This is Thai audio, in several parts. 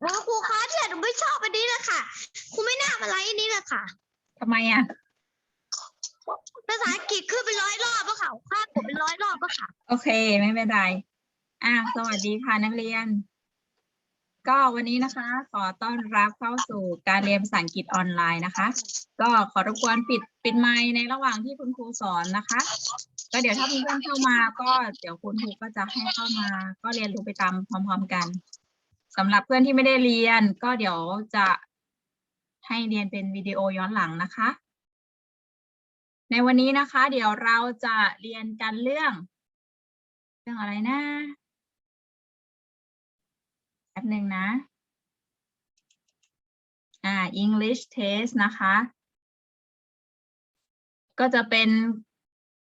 โอ้ครูคะเนี่ยหนูไม่ชอบอันนี้เลยค่ะครูไม่น่ามาไลฟ์อันนี้เลยค่ะ ทำไมอะ ภาษาอังกฤษขึ้นเป็นร้อยรอบแล้วค่ะค่ากดเป็นร้อยรอบแล้วค่ะ โอเค ไม่เป็นไรอะสวัสดีค่ะนักเรียน ก็วันนี้นะคะ ขอต้อนรับเข้าสู่การเรียนภาษาอังกฤษออนไลน์นะคะ ก็ขอรบกวนปิดปิดไมค์ในระหว่างที่คุณครูสอนนะคะ ก็เดี๋ยวถ้าเพื่อนๆเข้ามาก็เดี๋ยวคุณครูก็จะให้เข้ามา ก็เรียนรู้ไปตามพร้อม ๆกันสำหรับเพื่อนที่ไม่ได้เรียน ก็เดี๋ยวจะให้เรียนเป็นวิดีโอย้อนหลังนะคะ ในวันนี้นะคะ เดี๋ยวเราจะเรียนกันเรื่อง เรื่องอะไรนะ แป๊บหนึ่งนะ อ่า English test นะคะ ก็จะเป็น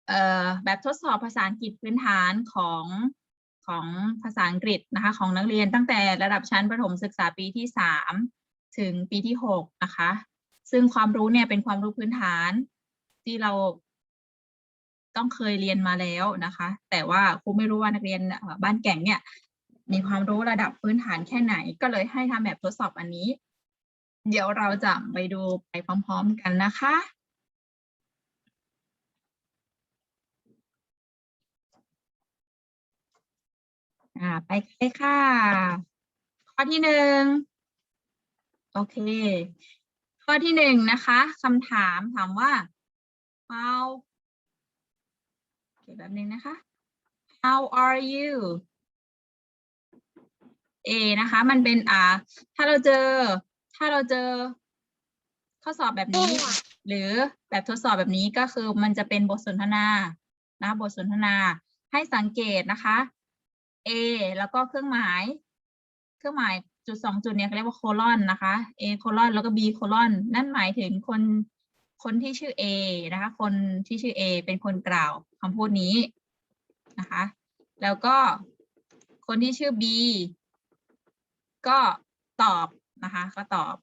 เอ่อ แบบทดสอบภาษาอังกฤษพื้นฐานของของภาษาอังกฤษนะคะ ของนักเรียนตั้งแต่ระดับชั้นประถมศึกษาปีที่สามถึงปีที่หกนะคะ ซึ่งความรู้เนี่ยเป็นความรู้พื้นฐานที่เราต้องเคยเรียนมาแล้วนะคะ แต่ว่าครูไม่รู้ว่านักเรียนบ้านแก่งเนี่ย มีความรู้ระดับพื้นฐานแค่ไหน ก็เลยให้ทำแบบทดสอบอันนี้ เดี๋ยวเราจะไปดูไปพร้อมๆกันนะคะอ่าไปเลยค่ะ ข้อที่หนึ่งโอเค ข้อที่หนึ่งนะคะคำถามถามว่า how โอเคแบบนึงนะคะ how are you A นะคะ มันเป็นอ่า ถ้าเราเจอ ถ้าเราเจอ ข้อสอบแบบนี้ หรือแบบทดสอบแบบนี้ก็คือมันจะเป็นบทสนทนา นะ บทสนทนา ให้สังเกตนะคะ A แล้วก็เครื่องหมาย เครื่องหมายจุดสองจุดเนี่ยเขาเรียกว่าโคลอนนะคะ A โคลอนแล้วก็ B โคลอนนั่นหมายถึงคนคนที่ชื่อ A นะคะ คนที่ชื่อ A เป็นคนกล่าวคำพูดนี้นะคะ แล้วก็คนที่ชื่อ B ก็ตอบนะคะ ก็ตอบ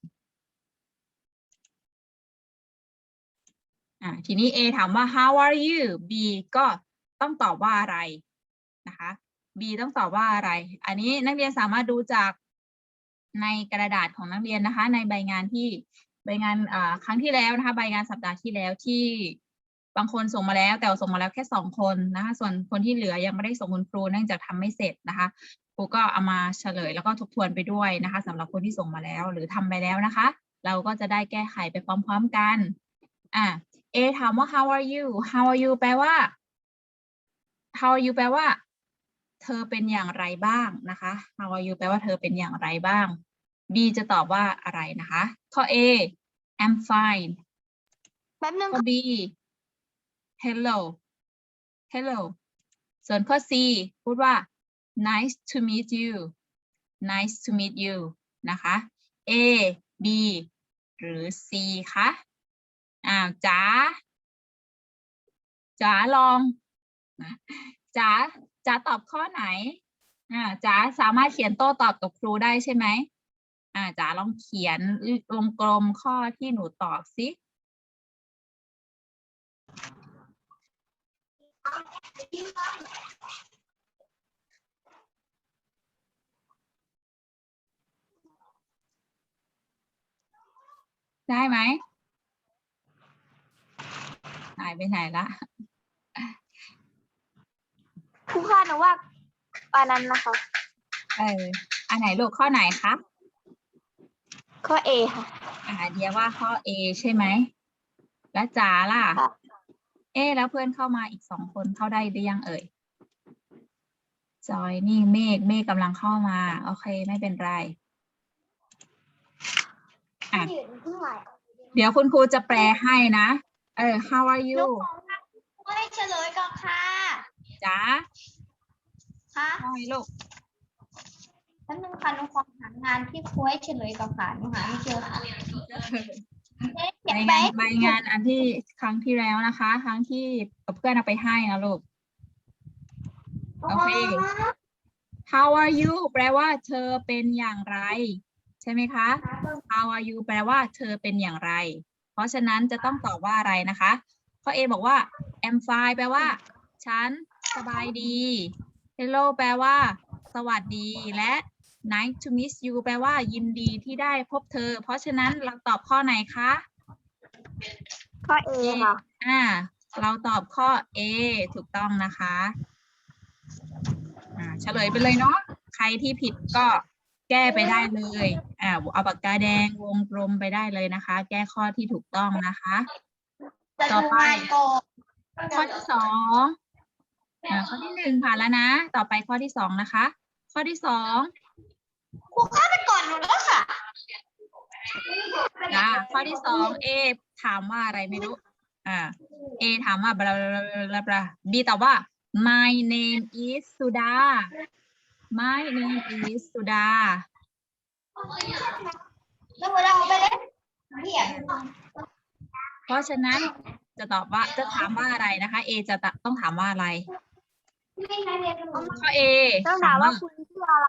อ่าทีนี้ A ถามว่า how are you B ก็ต้องตอบว่าอะไรนะคะ B ต้องตอบว่าอะไร อันนี้นักเรียนสามารถดูจากในกระดาษของนักเรียนนะคะ ในใบงานที่ใบงานอ่าครั้งที่แล้วนะคะ ใบงานสัปดาห์ที่แล้วที่ บางคนส่งมาแล้วแต่ส่งมาแล้วแค่สองคนนะคะส่วนคนที่เหลือยังไม่ได้ส่งคุณครูเนื่องจากทำไม่เสร็จนะคะครูก็เอามาเฉลยแล้วก็ทบทวนไปด้วยนะคะสำหรับคนที่ส่งมาแล้วหรือทำไปแล้วนะคะ เราก็จะได้แก้ไขไปพร้อม ๆกันอะ A ถามว่า how are you how are you แปลว่า how are you แปลว่า เธอเป็นอย่างไรบ้างนะคะ how are you แปลว่าเธอเป็นอย่างไรบ้าง B จะตอบว่าอะไรนะคะ ข้อ A I'm fine แป๊บนึงข้อ B hello hello ส่วนข้อ C พูดว่า nice to meet you nice to meet you นะคะ A B หรือ C คะอ้าวจ๋าจ๋าลองจ๋าจ๋าตอบข้อไหนอ่าจ๋าสามารถเขียนโต้ตอบกับครูได้ใช่ไหมอ่าจ๋าลองเขียนวงกลมข้อที่หนูตอบสิ ได้ไหมหายไปไหนละครูคะหนูว่าอันนั้นนะคะ เออ อันไหนลูกข้อไหนคะ ข้อ A ค่ะ อ่าเดียว่าข้อ A ใช่ไหม แล้วจ๋าล่ะ ค่ะ เอ๊ะแล้วเพื่อนเข้ามาอีกสองคนเข้าได้หรือยังเอ่ยจอยนี่เมฆเมฆกำลังเข้ามา โอเค ไม่เป็นไรอะเดี๋ยวคุณครูจะแปลให้นะ เออ how are ลู you กของให้เฉลยก่อนค่ะจ๋าค่ะว่าไงลูกแป๊บนึงค่ะหนูขอหางานที่ครูให้เฉลยก่อนค่ะหนูหาไม่เจอค่ะ เอ๊ะเขีใบยนไปงานใบงานอันที่ครั้งที่แล้วนะคะ ครั้งที่เพื่อนเอาไปให้นะลูก โอเค How are you แปลว่า เธอเป็นอย่างไร ใช่ไหมคะ How are you แปลว่า เธอเป็นอย่างไร เพราะฉะนั้นจะต้องตอบว่าอะไรนะคะ ข้อ A บอกว่า I'm fine แปลว่า ฉันสบายดี Hello แปลว่า สวัสดีและ nice to meet you แปลว่ายินดีที่ได้พบเธอ เพราะฉะนั้นเราตอบข้อไหนคะ ข้อเอค่ะอ่า เราตอบข้อ A ถูกต้องนะคะอ่าเฉลยไปเลยเนาะ ใครที่ผิดก็แก้ไปได้เลย อ่า เอาปากกาแดงวงกลมไปได้เลยนะคะ แก้ข้อที่ถูกต้องนะคะ ต่อไป ข้อที่สองอ่าข้อที่หนึ่งผ่านแล้วนะ ต่อไปข้อที่สองนะคะ ข้อที่สอง ครูเข้าไปก่อนหนูแล้วค่ะจ้าข้อที่สอง A ถามว่าอะไรไม่รู้ อ่า A ถามว่าบลาบลาบลาบลาบลา B ตอบว่า my name is Suda my name is Suda แล้วเราไปเล่นเหียเพราะฉะนั้นจะตอบว่าจะถามว่าอะไรนะคะ A จะตะต้องถามว่าอะไรข้อ A ต้องถามว่าคุณชื่ออะไร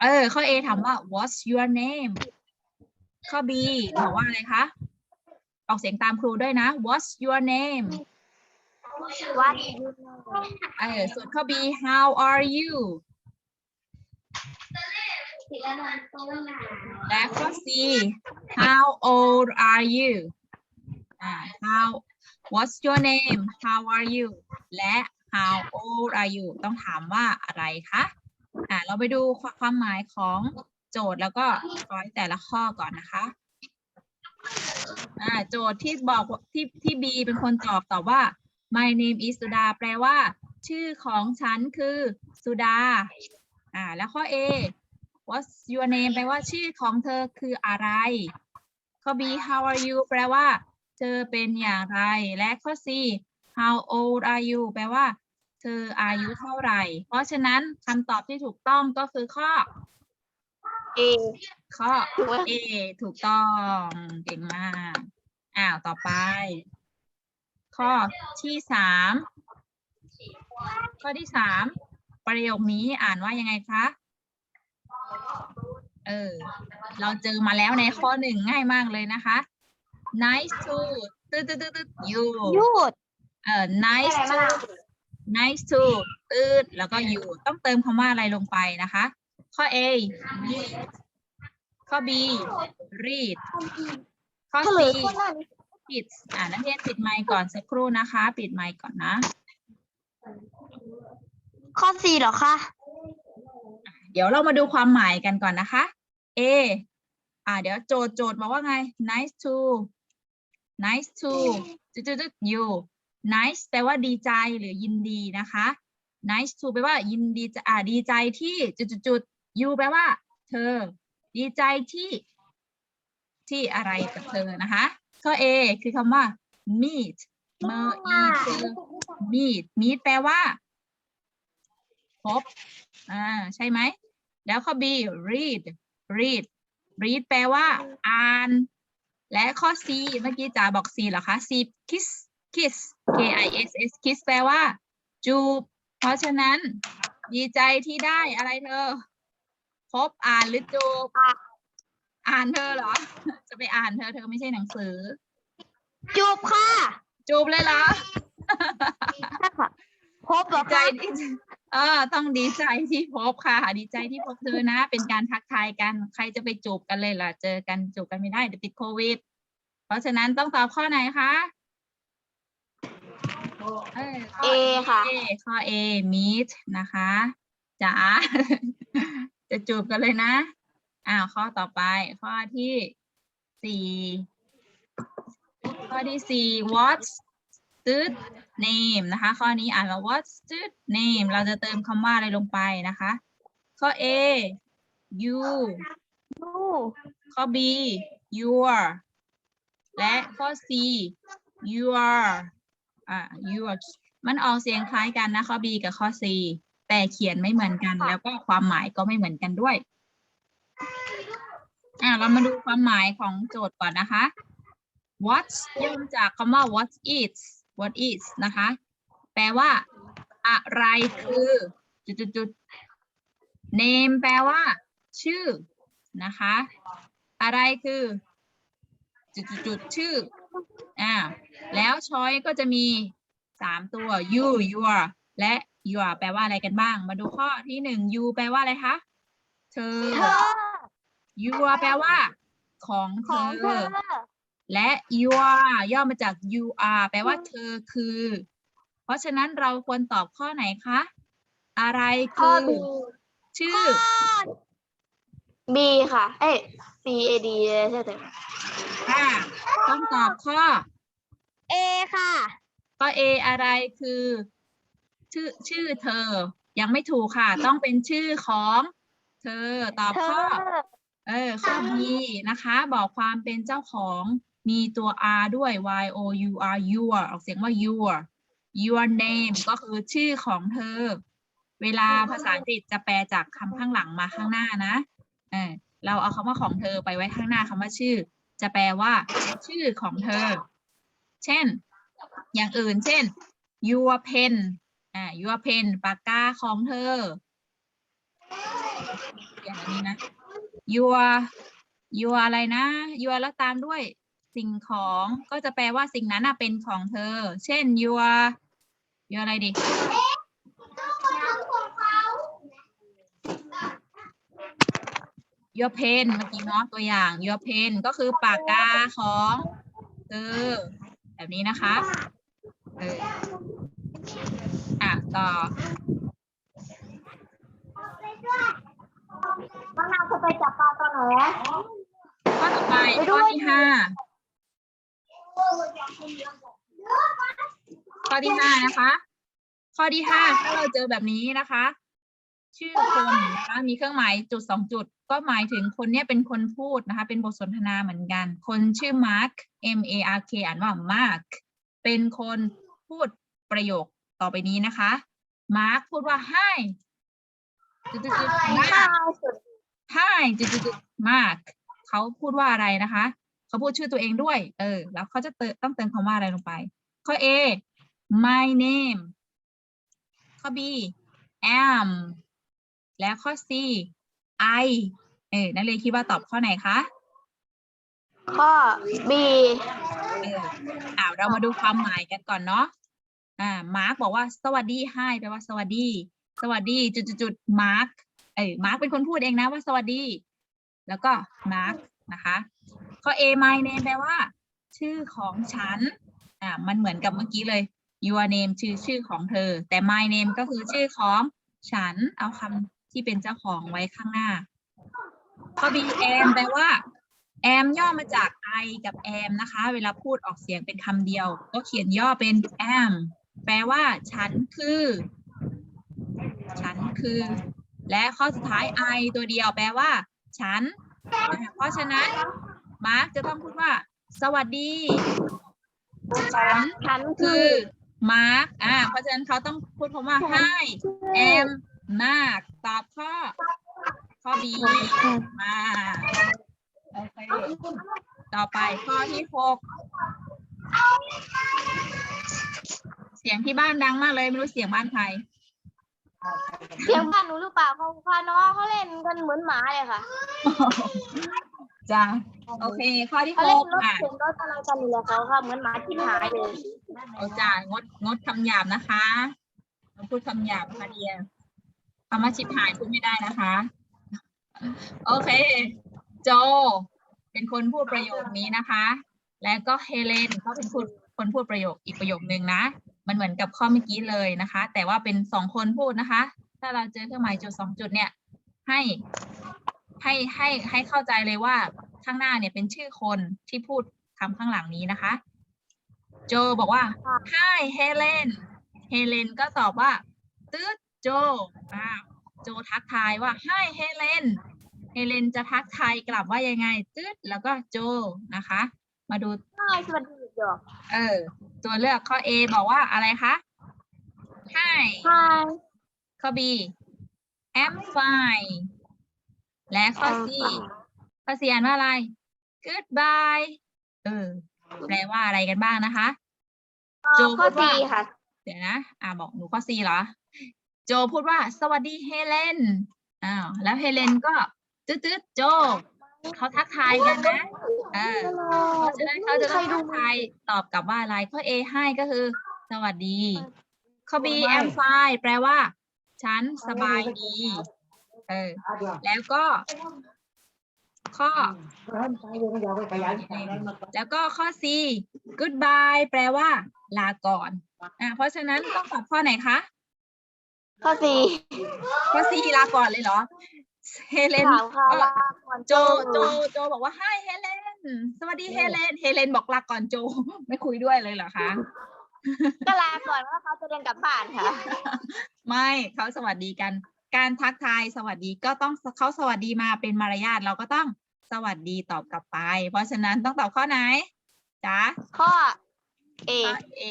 เออ ข้อ A ถามว่า what's your name ข้อ B บอกว่าอะไรคะ ออกเสียงตามครูด้วยนะ what's your name วัดเออ ส่วนข้อ B how are you และข้อ C how old are you อ่า how what's your name how are you และ how old are you ต้องถามว่าอะไรคะ อ่าเราไปดูความหมายของโจทย์แล้วก็ช้อยแต่ละข้อก่อนนะคะอ่าโจทย์ที่บอกที่ที่ B เป็นคนตอบตอบว่า my name is สุดาแปลว่า ชื่อของฉันคือสุดาอ่าแล้วข้อ A what's your name แปลว่าชื่อของเธอคืออะไร ข้อ B how are you แปลว่า เธอเป็นอย่างไร และข้อ C how old are you แปลว่า เธออายุเท่าไหร่ เพราะฉะนั้นคำตอบที่ถูกต้องก็คือข้อ เอ ข้อ A ถูกต้องเก่งมากอ้าวต่อไป ข้อที่สามข้อที่สามประโยคนี้อ่านว่ายังไงคะเออ เราเจอมาแล้วในข้อหนึ่งง่ายมากเลยนะคะ nice to ตึ๊ดตึ๊ดตึ๊ดตึ๊ด you ยูดเอ่อ nice to nice to ตืดแล้วก็ you ต้องเติมคำว่าอะไรลงไปนะคะ ข้อ A read ข้อ B read ข้อเฉ C ลยข้อหน้านี้ปิด อ่านักเรียนปิดไมค์ก่อนสักครู่นะคะ ปิดไมค์ก่อนนะ ข้อสี่เหรอคะ เดี๋ยวเรามาดูความหมายกันก่อนนะคะ A อ่า เดี๋ยวโจทย์โจทย์บอกว่าไง nice to nice to จุดจุดจุด you nice แปลว่าดีใจหรือยินดีนะคะ nice to แปลว่ายินดีจะอ่าดีใจที่จุดจุดจุด you แปลว่า เธอ ดีใจที่ที่อะไรกับเธอนะคะข้อ A คือคำว่า meet เมออีคือ meet meet แปลว่า พบ อ่า ใช่ไหม แล้วข้อ B read read read แปลว่า อ่าน และข้อ C เมื่อกี้จ๋าบอก C เหรอคะ C kiss kiss K I S S kiss แปลว่า จูบ เพราะฉะนั้น ดีใจที่ได้อะไรเธอ พบอ่านหรือจูบ อ่านเธอเหรอ จะไปอ่านเธอ เธอไม่ใช่หนังสือ จูบค่ะ จูบเลยเหรอใช่ค่ะพบเหรดีอใจคะที่เออ ต้องดีใจที่พบค่ะ ดีใจที่พบเธอนะ เป็นการทักทายกัน ใครจะไปจูบกันเลยล่ะ เจอกันจูบกันไม่ได้เดี๋ยวติดโควิด เพราะฉะนั้นต้องตอบข้อไหนคะ เอค่ะ A ข้อ A meet นะคะจ๋าจะจูบกันเลยนะอ้าวข้อต่อไป ข้อที่สี่ข้อที่สี่ what's the name นะคะ ข้อนี้อ่านว่า what's the name เราจะเติมคำว่าอะไรลงไปนะคะ ข้อ A you ข้อ B your และข้อ C your อ่า your มันออกเสียงคล้ายกันนะข้อ B กับข้อ C แต่เขียนไม่เหมือนกัน แล้วก็ความหมายก็ไม่เหมือนกันด้วย อ่าเรามาดูความหมายของโจทย์ก่อนนะคะ what ย่อมาจากคำว่า what is what is นะคะ แปลว่า อะไรคือจุดจุดจุด name แปลว่า ชื่อนะคะ อะไรคือ จุดจุดจุดชื่อ อ่า แล้วช้อยก็จะมีสามตัว you your และ you are แปลว่าอะไรกันบ้าง มาดูข้อที่หนึ่ง you แปลว่าอะไรคะ เธอเธอ you are แปลว่า ของเธของเธออและ you are ย่อมาจาก you are แปลว่าเธอคือ เพราะฉะนั้นเราควรตอบข้อไหนคะ อะไรข้อคือบีชื่อบีค่ะ เอ้ย C A D ใช่ไหมอ่าต้องตอบข้อ เอค่ะข้อ A อะไรคือ ชื่อชื่อเธอ ยังไม่ถูกค่ะ ต้องเป็นชื่อของเธอตอบเธข้อ อ เออข้อ B นะคะ บอกความเป็นเจ้าของมีตัว R ด้วย Y O U R your ออกเสียงว่า your your name ก็คือชื่อของเธอ เวลาภาษาอังกฤษจะแปลจากคำข้างหลังมาข้างหน้านะเออเราเอาคำว่าของเธอไปไว้ข้างหน้าคำว่าชื่อ จะแปลว่า ชื่อของเธอ เช่น อย่างอื่น เช่น your pen อ่า your pen ปากกาของเธอ อย่างนี้นะ your your อะไรนะ your แล้วตามด้วยสิ่งของก็จะแปลว่าสิ่งนั้นน่ะเป็นของเธอ เช่น your your อะไรดิ your pen เมื่อกี้เนาะตัวอย่าง your pen ก็คือปากกาของเธอ แบบนี้นะคะเอออะต่อมะนาวจะไปจับปลาตอนไหนข้อต่อไปข้อที่ห้าข้อที่ห้านะคะ ข้อที่ห้าถ้าเราเจอแบบนี้นะคะ ชื่อคนนะคะมีเครื่องหมายจุดสองจุด ก็หมายถึงคนเนี้ยเป็นคนพูดนะคะ เป็นบทสนทนาเหมือนกัน คนชื่อมาร์ค M A R K อ่านว่ามาร์คเป็นคนพูดประโยคต่อไปนี้นะคะ มาร์คพูดว่า hi จุดจุดจุดข้จุด hi จุดจุดจุด Mark เขาพูดว่าอะไรนะคะ เขาพูดชื่อตัวเองด้วย เออ แล้วเขาจะเติมต้องเติมคำว่าอะไรลงไป ข้อ A my name ข้อ B am และข้อ C I เออนักเรียนคิดว่าตอบข้อไหนคะข้อ B เอออ่าเรามาดูความหมายกันก่อนเนาะอ่ามาร์กบอกว่าสวัสดี hi แปลว่าสวัสดี สวัสดีจุดจุดจุดมาร์กเอ้ยมาร์กเป็นคนพูดเองนะว่าสวัสดี แล้วก็มาร์กนะคะข้อ A my name แปลว่า ชื่อของฉันอ่ามันเหมือนกับเมื่อกี้เลย your name ชื่อชื่อของเธอ แต่ my name ก็คือชื่อของฉันเอาคำ ที่เป็นเจ้าของไว้ข้างหน้าข้อ B am แปลว่า am ย่อมาจาก I กับ am นะคะ เวลาพูดออกเสียงเป็นคำเดียว ก็เขียนย่อเป็น am แปลว่า ฉันคือ ฉันคือ และข้อสุดท้าย I ตัวเดียวแปลว่า ฉัน เพราะฉะนั้นมาร์กจะต้องพูดว่า สวัสดี ฉันฉันคืออมาร์กอ่าเพราะฉะนั้นเขาต้องพูดคำว่า hi am Mark ตอบข้อ ข้อ B มาโอเคต่อไปข้อที่หกเสียงที่บ้านดังมากเลยไม่รู้เสียงบ้านใครเสียงบ้านหนูหรือเปล่าเขาพาน้องเขาเล่นกันเหมือนหมาเลยค่ะจ้าโอเค ข้อที่เขาหเล่นกรถอะเข็นรถอะไรกันอยู่แล้วเขาค่ะเหมือนหมาที่หายเลยโอาจ้างดงดคำหยาบนะคะเราพูดคำหยาบนะคะเดียคำว่าชิบหายพูดไม่ได้นะคะ โอเค โจ เป็นคนพูดประโยคนี้นะคะ แล้วก็เฮเลนเขาเป็นคนคนพูดประโยคอีกประโยคนึงนะ มันเหมือนกับข้อเมื่อกี้เลยนะคะ แต่ว่าเป็นสองคนพูดนะคะ ถ้าเราเจอเครื่องหมายจุดสองจุดเนี่ย ให้ให้ให้ให้เข้าใจเลยว่าข้างหน้าเนี่ยเป็นชื่อคนที่พูดคำข้างหลังนี้นะคะ โจบอกว่า Hi Helen Helen ก็ตอบว่าตืด โจอ้าวโจทักทายว่า Hi Helen Helen จะทักทายกลับว่ายังไงตืดแล้วก็โจนะคะ มาดูใช่สวัสดีหยอกเออ ตัวเลือกข้อ A บอกว่าอะไรคะ Hi ใช่ข้อ B am fine และข้อ C ข้อ C อ่านว่าอะไร goodbye เออ แปลว่าอะไรกันบ้างนะคะ โจข้อพูดสี่ว่าค่ะ เดี๋ยวนะ อ่าบอกหนูข้อ C เหรอ โจพูดว่าสวัสดีเฮเลนอ้าวแล้วเฮเลนก็ตืดตืดๆโจเขาทักทายกันนะเออเพราะฉะนั้นเขาจะต้องทักทายตอบกลับว่าอะไรข้อ A ให้ก็คือ สวัสดีข้อ B am fine แปลว่า ฉันสบายดี เออ แล้วก็ ข้อ แล้วก็ข้อ C goodbye แปลว่า ลาก่อนอะเพราะฉะนั้นต้องตอบข้อไหนคะ ข้อสี่ข้อ C ลาก่อนเลยเหรอ เฮเลนถามค่ะเอ่อลาก่อนโจ โจ โจบอกว่า hi เฮเลน สวัสดีเฮเลน เฮเลนบอกลาก่อนโจ ไม่คุยด้วยเลยเหรอคะ ก็ลาก่อนว่าเขาจะเดินกลับบ้านค่ะ ไม่เขาสวัสดีกัน การทักทายสวัสดีก็ต้องเขาสวัสดีมาเป็นมารยาทเราก็ต้องสวัสดีตอบกลับไป เพราะฉะนั้นต้องตอบข้อไหนจ๊ะข้อเอ ข้อ A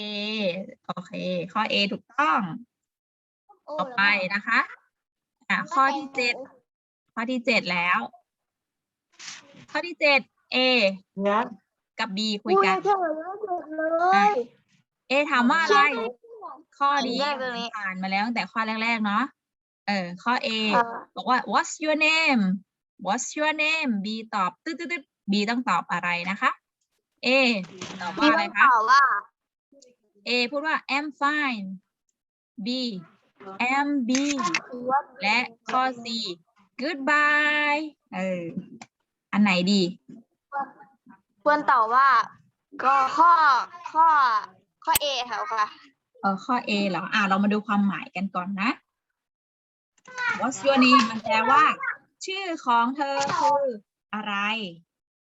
โอเค ข้อ A ถูกต้อง ต่อไปนะคะอะข้อที่เจ็ดข้อที่เจ็ดแล้ว ข้อที่เจ็ด A กับ B คุยกันเฉยไม่เสร็จเลย A ถามว่าอะไร ข้อนี้แยกตรงนี้ผ่านมาแล้วตั้งแต่ข้อแรก ๆ เนาะเออ ข้อ A เอ่อบอกว่า what's your name what's your name B ตอบตึ๊ดตึ๊ดตึ๊ด B ต้องตอบอะไรนะคะ A ตอบว่ามีอะไรคำคะตอบว่า A พูดว่า am fine B am B และข้อ C goodbye เออ อันไหนดี ควรตอบว่า ก็ข้อข้อข้อเอค่ะค่ะเออข้อ A เหรอ อ่าเรามาดูความหมายกันก่อนนะ What's your name มันแปลว่า ชื่อของเธอคืออะไร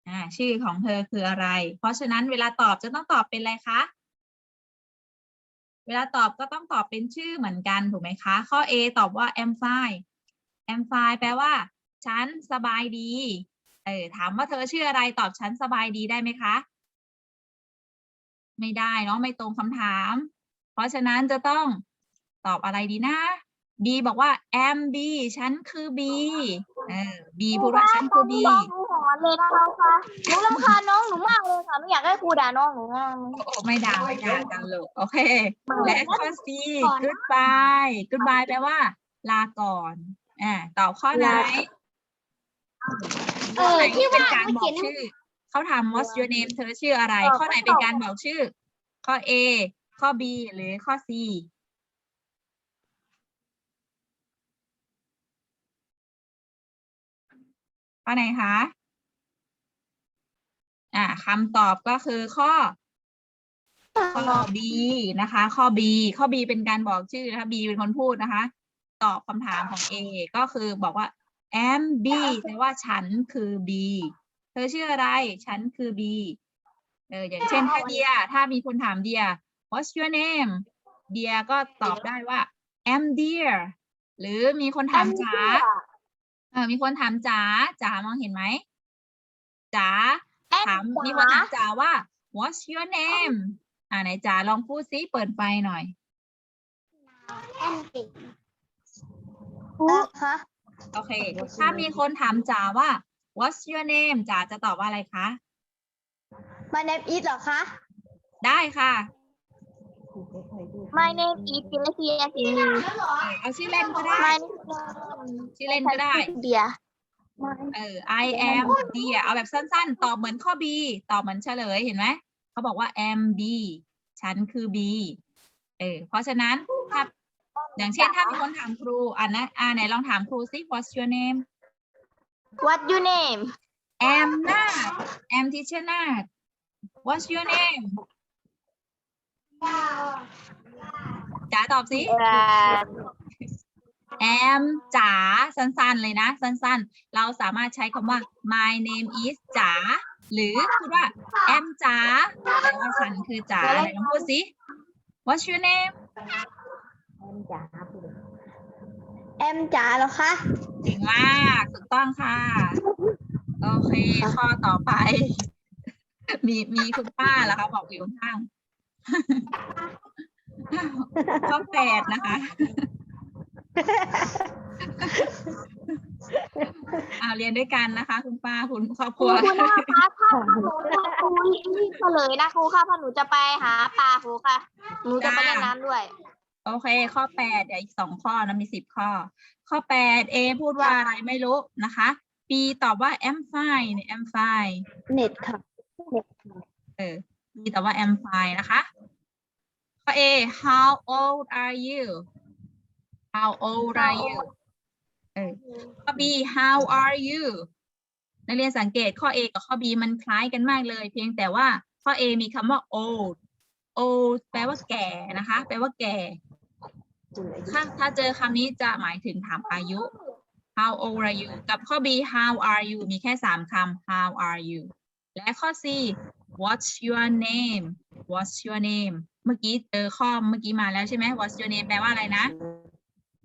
อ่า ชื่อของเธอคืออะไร เพราะฉะนั้นเวลาตอบจะต้องตอบเป็นอะไรคะ เวลาตอบก็ต้องตอบเป็นชื่อเหมือนกันถูกไหมคะ ข้อ A ตอบว่า am fine am fine แปลว่า ฉันสบายดี เออถามว่าเธอชื่ออะไรตอบฉันสบายดีได้ไหมคะ ไม่ได้เนาะไม่ตรงคำถาม เพราะฉะนั้นจะต้องตอบอะไรดีนะ B บอกว่า am B ฉันคือ B เออ B พูดว่าฉันคือ B น้องหนูหอนเลยนะคะค่ะหนูรำคาญน้องหนูมากเลยค่ะ ไม่อยากให้ครูด่าน้องหนูมากโอ้โอ้ไม่ด่าไม่ด่ากันลูกโอเค และข้อ C goodbye goodbye แปลว่า ลาก่อนอ่าตอบข้อไหนเอข้ออไหนที่เป็นว่าการบเมื่ออกกี้ชื่อเขาถาม what's your name เธอชื่ออะไร ข้อไหนเป็นการบอกชื่อ ข้อ A ข้อ B หรือข้อ C ข้อไหนคะอ่าคำตอบก็คือข้อ ข้อ B นะคะ ข้อ B ข้อ B เป็นการบอกชื่อนะคะ B เป็นคนพูดนะคะ ตอบคำถามของ A ก็คือบอกว่า am B แปลว่าฉันคือ B เธอชื่ออะไร ฉันคือ B เอออย่างเช่นถ้าเดีย ถ้ามีคนถามเดีย what's your name เดียก็ตอบได้ว่า am dear หรือมีคนถามจ๋า เออมีคนถามจ๋าจ๋ามองเห็นไหมจ๋าถามมีคนถามจ๋าว่า what's your name อ่าไหนจ๋าลองพูดซิเปิดไฟหน่อยคะโอเค ถ้ามีคนถามจ๋าว่า what's your name จ๋าจะตอบว่าอะไรคะ My name is เหรอคะ ได้ค่ะ My name is ฟิลเซียสีนีเออเอาชื่อเล่นก็ได้ My ชื่อเล่นก็ได้เดียเออ I am B อะเอาแบบสั้นๆ ตอบเหมือนข้อ B ตอบเหมือนเฉลยเห็นไหม เขาบอกว่า am B ฉันคือ B เออ เพราะฉะนั้นถ้าอย่างเช่นถ้ามีคนถามครูอ่านนะอ่าไหนลองถามครูซิ what's your name What your name am นา am teacher นา what's your name จ๋าตอบสิแอมจ๋าสั้นๆเลยนะ สั้นๆ เราสามารถใช้คำว่า my name is จ๋าหรือพูดว่าแอมจ๋าแปลว่าฉันคือจ๋าไหนลองพูดสิ what's your name แอมจ๋าเหรอคะเก่งมากถูกต้องค่ะ โอเค ข้อต่อไป มีมีคุณป้าเหรอคะบอกอยู่ข้าง ข้อแปดนะคะอ่าเรียนด้วยกันนะคะ คุณป้าคุณครอบคครูรัวคุณนะคะถ้าหนูจะครูรีบเฉลยนะครูค่ะเพราะหนูจะไปหาปลาครูค่ะ หนูจะไปเล่นน้ำด้วย โอเค ข้อแปดเดี๋ยวอีกสองข้อนะมีสิบข้อ ข้อแปด A พูดว่าอะไรไม่รู้นะคะ B ตอบว่า am fine เนี่ย am fine เน็ตค่ะ เออ B ตอบว่า am fine นะคะ ข้อ A how old are you how old are you เออข้อ B how are you นักเรียนสังเกตข้อ A กับข้อ B มันคล้ายกันมากเลย เพียงแต่ว่าข้อ A มีคำว่า old old แปลว่าแก่นะคะ แปลว่าแก่ถ้าถ้าเจอคำนี้จะหมายถึงถามอายุ how old are you กับข้อ B how are you มีแค่สามคำ how are you และข้อ C what's your name what's your name เมื่อกี้เจอข้อเมื่อกี้มาแล้วใช่ไหม what's your name แปลว่าอะไรนะ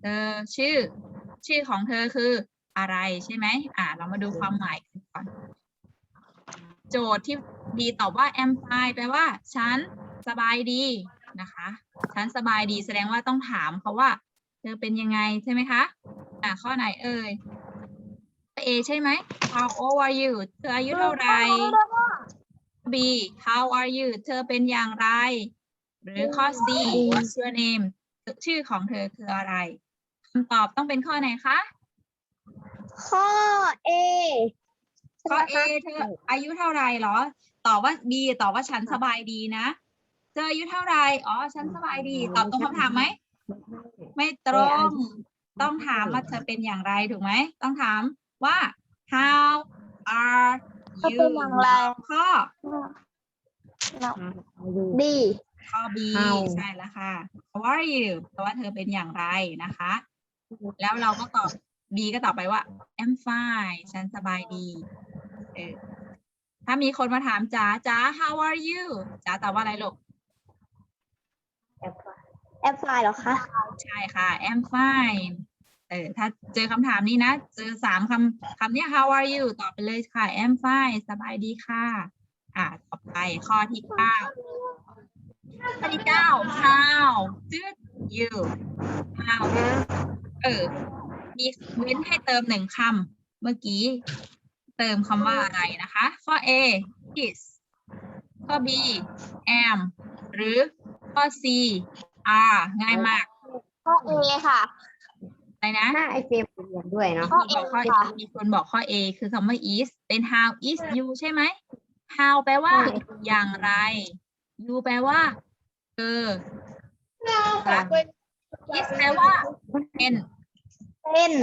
เธอชื่อ ชื่อของเธอคืออะไรใช่ไหมอ่า เรามาดูความหมายกันก่อน โจทย์ที่ดีตอบว่า am fine แปลว่า ฉันสบายดีนะคะ ฉันสบายดีแสดงว่าต้องถามเขาว่า เธอเป็นยังไงใช่ไหมคะ อ่าข้อไหนเอ่ยเอใช่ไหม how old are you เธออายุเท่าไหร่ B how are you เธอเป็นอย่างไร หรือข้อ C what's your name ชื่อของเธอคืออะไรคำตอบต้องเป็นข้อไหนคะ ข้อ A ข้อ A เธออายุเท่าไหร่เหรอ ตอบว่า B ตอบว่าฉันสบายดีนะ เธออายุเท่าไหร่ อ๋อ ฉันสบายดี ตอบตรงคำถามไหม ไม่ตรง ต้องถามว่าเธอเป็นอย่างไรถูกไหม ต้องถามว่า how are เธอ you เป็นอย่างไร ข้อดีข้อ B How ใช่แล้วค่ะ How are you แปลว่าเธอเป็นอย่างไรนะคะ แล้วเราก็ตอบ B ก็ตอบไปว่า I'm fine ฉันสบายดีเออถ้ามีคนมาถามจ๋าจ๋า How are you จ๋าตอบว่าอะไรลูกแอปไฟล์เหรอคะ ใช่ค่ะ I'm fine เออถ้าเจอคำถามนี้นะ เจอสามคำคำนี้ How are you ตอบไปเลยค่ะ I'm fine สบายดีค่ะ อ่าต่อไปข้อที่เก้าข้อที่เก้า How did you How เออ มีเว้นให้เติมหนึ่งคำเมื่อกี้ เติมคำว่าอะไรนะคะ ข้อ A is ข้อ B am หรือข้อ C are ง่ายมาก ข้อ A ค่ะ อะไรนะถ้าไอเจมเรียนด้วยเนาะมีคนบอกข้อ A มีคนบอกข้อ A คือคำว่า is เป็น how is you ใช่ไหม how แปลว่าใช่อย่างไร you แปลว่าเออ is แปลว่าเป็น เป็น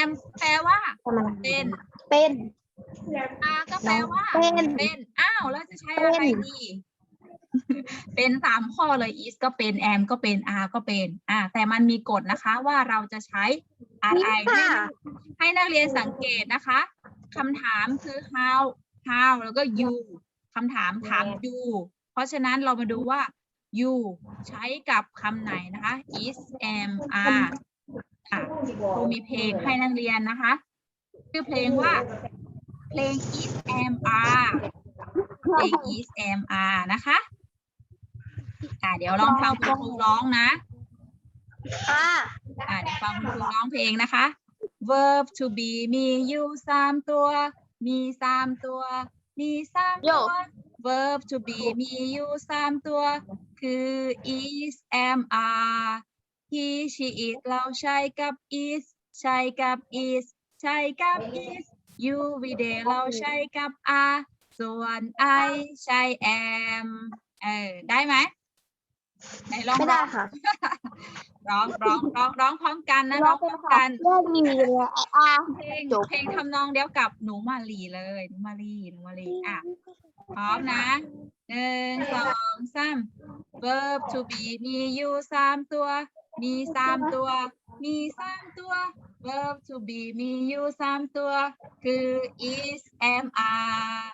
am แปลว่าทำอะไรเป็น เป็น are ก็แปลว่าเป็นเป็นอ้าว แล้วจะใช้อะไรเป็นดี เป็นสามข้อเลย is ก็เป็น am ก็เป็น are ก็เป็น อ่า แต่มันมีกฎนะคะว่าเราจะใช้อะไรนี่ให้ค่ะนักให้นักเรียนสังเกตนะคะคำถามคือ how how แล้วก็ you คำถามถาม you เพราะฉะนั้นเรามาดูว่า you ใช้กับคำไหนนะคะ is am are อะครูมีเพลงให้นักเรียนนะคะชื่อเพลงว่า เพลง is am are เพลง is am are นะคะ อะเดี๋ยวลองฟังคุณครูร้องนะ ค่ะอ่าเดี๋ยวฟังคุณครูร้องเพลงนะคะ verb to be มีอยู่สามตัว มีสามตัว มีสามตัว verb to be มีอยู่สามตัว คือ is am are he she it เราใช้กับ is ใช้กับ is ใช้กับ is you we they เราใช้กับ are ส่วน I ใช้ am เออได้ไหม ไหนลองไม่ร้ได้องค่ะ ร้องร้องร้องร้องพร้อมกันนะร้องพร้อมค่ะกันเลือกดีเลยอะเพลงจบเพลงทำนองเดียวกับหนูมาลีเลยหนูมาลีหนูมาลีอะพร้อมนะหนึ่งสองสาม verb to be มีอยู่สามตัว มีสามตัว มีสามตัว verb to be มีอยู่สามตัว คือ is am are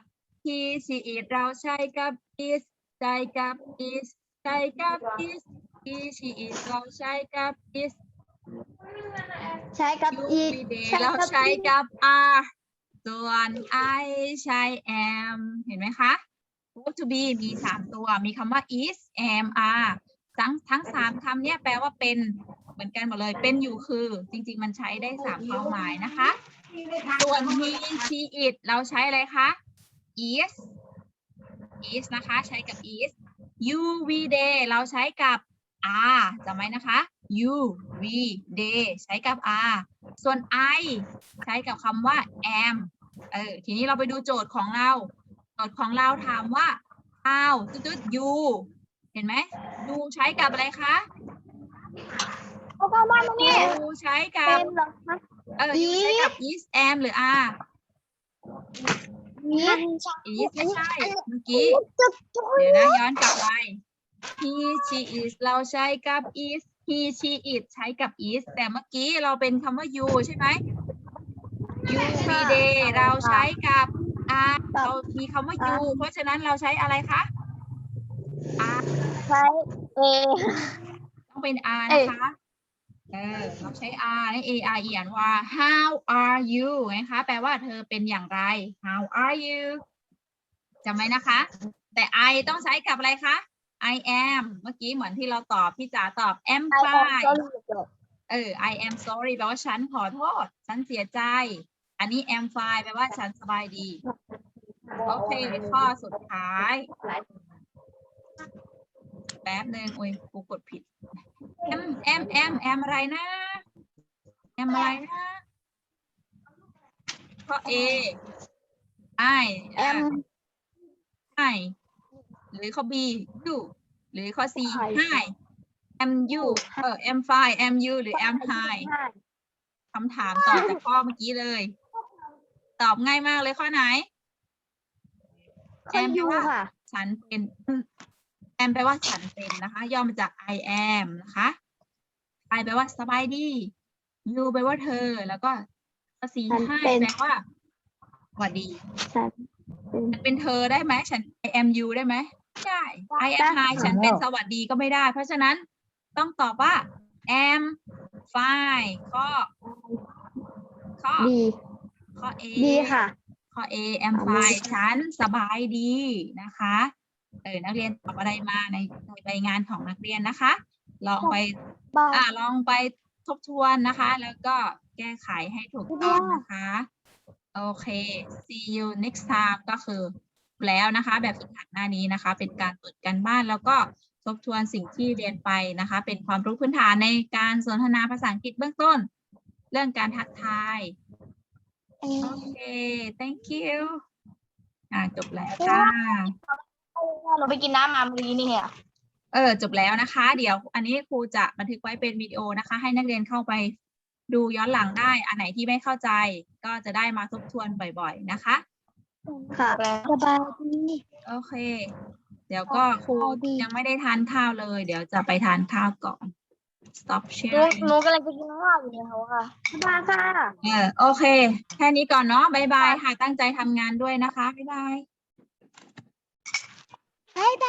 he she it เราใช้กับ is ใช้กับ is ใช้กับ is he she it เราใช้กับ is ใช้กับ you อีก we they ใช้เรากับใช้อีกกับ are ส่วน I ใช้ am เห็นไหมคะ verb to be มีสามตัว มีคำว่า is am are ทั้งทั้งสามคำเนี่ยแปลว่าเป็นเหมือนกันหมดเลย เป็นอยู่คือ จริง ๆ มันใช้ได้สามความหมายนะคะ ส่วน he she it เราใช้อะไรคะ is is นะคะ ใช้กับ is you we they เราใช้กับ are จำไว้นะคะ you we they ใช้กับ are ส่วน I ใช้กับคำว่า am เออ ทีนี้เราไปดูโจทย์ของเรา โจทย์ของเราถามว่า how จุดๆ you เห็นไหม do ใช้กับอะไรคะเขาก็มาตรงนี้ do ใช้กัเป็บนเหรอคะ เออ do ใช้กับ is am หรือ are นี่ is ไม่ใช่เมื่อกี้ เดี๋ยวนะย้อนกลับไป he she is เราใช้กับ is he she it ใช้กับ is แต่เมื่อกี้เราเป็นคำว่า you ใช่ไหม you we they เราใช้กับ are เรามีคำว่า you เพราะฉะนั้นเราใช้อะไรคะ are ใช้เอต้องเป็น R เอ้นะยคะ เออเราใช้ R ใน A R E อ่านว่า how are you นะคะ แปลว่าเธอเป็นอย่างไร how are you จำไว้นะคะ แต่ I ต้องใช้กับอะไรคะ I am เมื่อกี้เหมือนที่เราตอบพี่จ๋าตอบ am ไอแอม fine ก็รู้จักเออ I am sorry แปลว่าฉันขอโทษ ฉันเสียใจ อันนี้ am fine แปลว่าฉันสบายดี โอเค ข้อสุดท้าย แป๊บหนึ่งอุ้ยกูกดผิด แอมแอมแอมแอมอะไรนะ แอมอะไรนะข้อ A I แอม I หรือข้อ B you หรือข้อ C Hi Hi am you เออ am fine am you หรือ am hi คำถามต่อจากข้อเมื่อกี้เลย ตอบง่ายมากเลยข้อไหนคนอยู่ค่ะฉันเป็น แอมแปลว่าฉันเป็นนะคะ ย่อมาจาก I am นะคะ I แปลว่าสบายดี you แปลว่าเธอ แล้วก็ภาษีฉันให้เป็นแปลว่าสวัสดีฉันเป็นฉันเป็นเธอได้ไหมฉัน I am you ได้ไหมไม่ได้ I am ได้ hi ฉันเป็นสวัสดีก็ไม่ได้ เพราะฉะนั้นต้องตอบว่า am fine ข้อข้อดีข้อ A ดีค่ะ ข้อ A am อ่า fine ดีฉันสบายดีนะคะ เออนักเรียนตอบอะไรมาในในใบงานของนักเรียนนะคะ ลองไปบ้าอ่าลองไปทบทวนนะคะ แล้วก็แก้ไขให้ถูกต้องนะคะ โอเค see you next time ก็คือแล้วนะคะ แบบฝึกหัดหน้านี้นะคะ เป็นการตรวจกันบ้านแล้วก็ทบทวนสิ่งที่เรียนไปนะคะ เป็นความรู้พื้นฐานในการสนทนาภาษาอังกฤษเบื้องต้น เรื่องการทักทาย โอเค thank you อ่าจบแล้วจ้า หนูไปกินน้ำมาเมื่อกี้นี่ค่ะเออจบแล้วนะคะ เดี๋ยวอันนี้ครูจะบันทึกไว้เป็นวิดีโอนะคะ ให้นักเรียนเข้าไปดูย้อนหลังได้ อันไหนที่ไม่เข้าใจ ก็จะได้มาทบทวนบ่อยๆนะคะ ค่ะสบายดีโอเค เดี๋ยวก็ครูเอาดียังไม่ได้ทานข้าวเลย เดี๋ยวจะไปทานข้าวก่อน stop หนู sharing หนูกำลังจะกินข้าวอยู่เนี่ยค่ะสบายค่ะ เออโอเค แค่นี้ก่อนเนาะบายบายค่ะตั้งใจทำงานด้วยนะคะบ๊ายบาย บ๊ายบ